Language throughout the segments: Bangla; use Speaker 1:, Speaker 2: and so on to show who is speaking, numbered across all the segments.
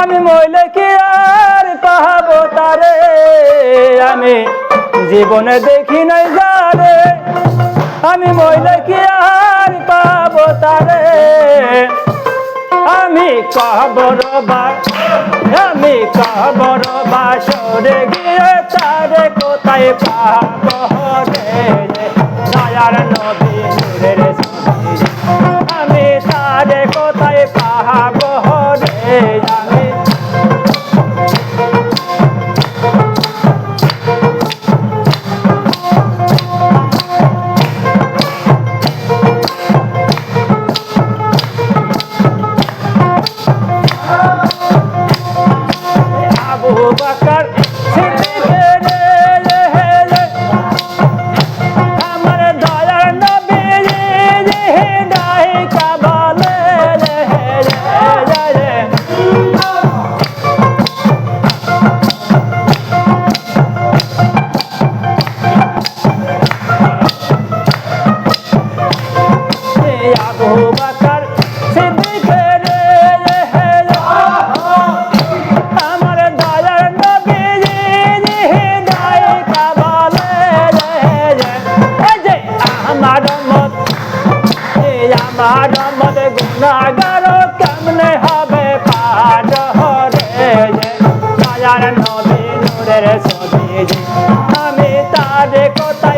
Speaker 1: আমি মইলে কি আর পাহাবো তারে? আমি জীবনে দেখি নাই যারে। আমি মইলে কি আর পাবো তারে? আমি কবর আমি কবর বাসরে গিয়ে তারে কোথায় পাবো রে? দয়ার নবী নূরের বকর কেমনে হবে পার রে দয়ার নবী নূরের আমি তারে কোথায়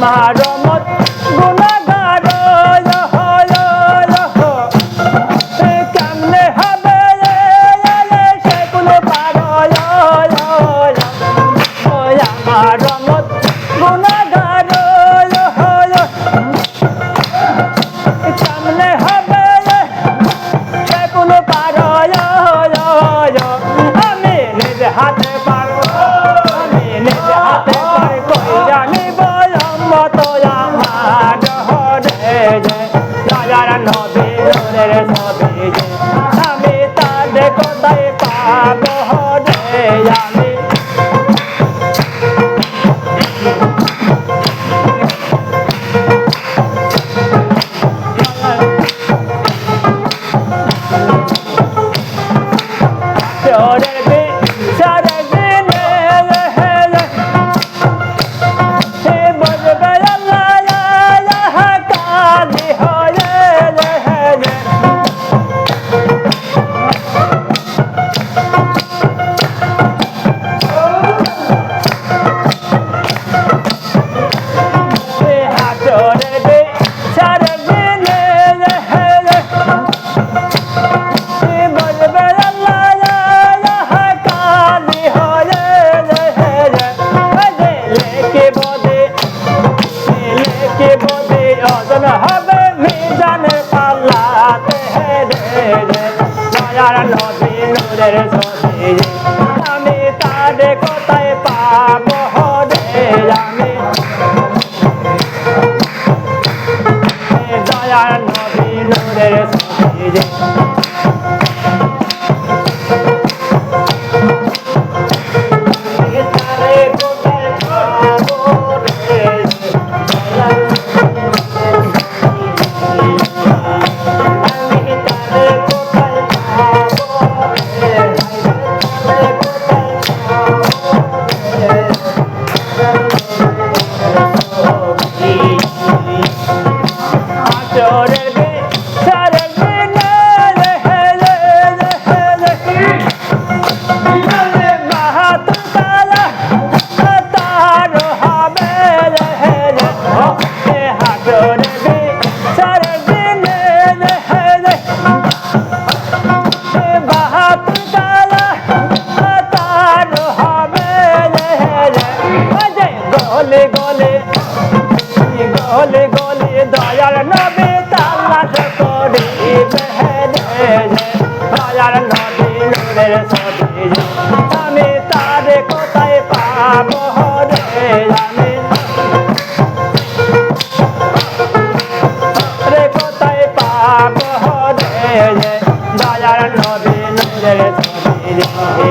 Speaker 1: আমার মত গুণাগার কেমনে হবে সেগুলো পার আমার রাজার নদী নদের ছবি দয়ার নদী নূরের ছবি আমি তারে কোথায় গলে গলে দয়ার নবে তালাশ করি দয়ার নদী নূরের সবি আমি তারে কোথায় পাবো রে আমি রে কোথায় পাব রে? দয়ার নবী নজর ছবি